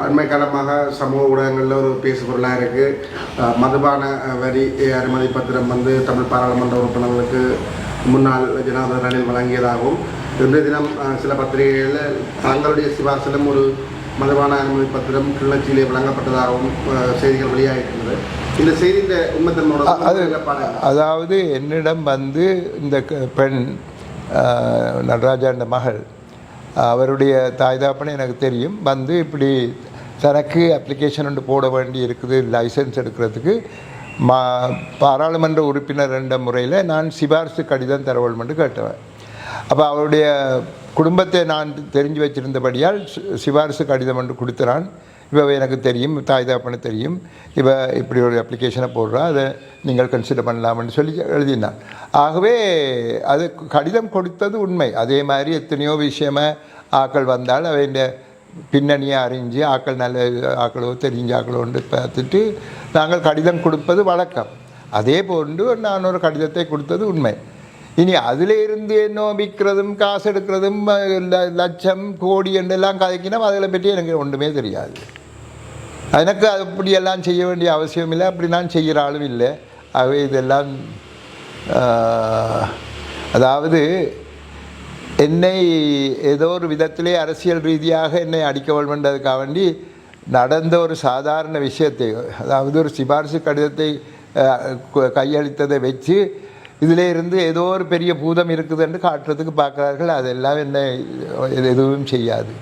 அண்மை காலமாக சமூக ஊடகங்களில் ஒரு பேசு பொருளாக இருக்குது மதுபான வரி அனுமதி பத்திரம் வந்து தமிழ் பாராளுமன்ற உறுப்பினர்களுக்கு முன்னாள் ஜனாதிபதி ரணில் வழங்கியதாகவும் இன்றைய தினம் சில பத்திரிகைகளில் தங்களுடைய சிபார்சிலும் ஒரு மதுபான அனுமதி பத்திரம் கிளர்ச்சியிலே வழங்கப்பட்டதாகவும் செய்திகள் வெளியாகிருக்கிறது இந்த செய்தியின் உண்மைத்தன்மையோட அ- அது? அதாவது என்னிடம் வந்து இந்த பெண் ஆஹ், நடராஜாண்ட மகள் அவருடைய தாய் தாப்பனை எனக்கு தெரியும். வந்து இப்படி தனக்கு அப்ளிகேஷன் ஒன்று போட வேண்டி இருக்குது லைசன்ஸ் எடுக்கிறதுக்கு. மா பாராளுமன்ற உறுப்பினர் என்ற முறையில் நான் சிபாரிசு கடிதம் தர வேண்டுமென்று கேட்டவன். அப்போ அவருடைய குடும்பத்தை நான் தெரிஞ்சு வச்சிருந்தபடியால் சி- சிபாரிசு கடிதம் என்று கொடுத்துறான். இவ எனக்கு தெரியும் தாய் தாப்பனு தெரியும். இவ இப்படி ஒரு அப்ளிகேஷனை போடுறா அதை நீங்கள் கன்சிடர் பண்ணலாம்னு சொல்லி எழுதினான் ஆகவே அது கடிதம் கொடுத்தது உண்மை. அதே மாதிரி எத்தனையோ விஷயமாக ஆக்கள் வந்தால் அவைண்ட பின்னணியை அறிஞ்சு ஆக்கள் நல்ல ஆக்களோ தெரிஞ்ச ஆக்களோண்டு பார்த்துட்டு நாங்கள் கடிதம் கொடுப்பது வழக்கம். அதே போன்று நான் ஒரு கடிதத்தை கொடுத்தது உண்மை. இனி அதில் இருந்து என்ன விற்கிறதும் காசு எடுக்கிறதும் லட்சம் கோடி என்றெல்லாம் கதைக்கினா அதில் பற்றி எனக்கு ஒன்றுமே தெரியாது. எனக்கு அப்படியெல்லாம் செய்ய வேண்டிய அவசியம் இல்லை அப்படி நான் செய்கிற ஆளும் இல்லை. ஆகவே இதெல்லாம் அதாவது என்னை ஏதோ ஒரு விதத்திலே அரசியல் ரீதியாக என்னை அடிக்க வேண்டதுக்காக வேண்டி நடந்த ஒரு சாதாரண விஷயத்தை அதாவது ஒரு சிபாரிசு கடிதத்தை கையளித்ததை வச்சு இதில் இருந்து ஏதோ ஒரு பெரிய பூதம் இருக்குது என்று காட்டுறதுக்கு பார்க்குறார்கள். அதெல்லாம் என்னை எதுவும் செய்யாது.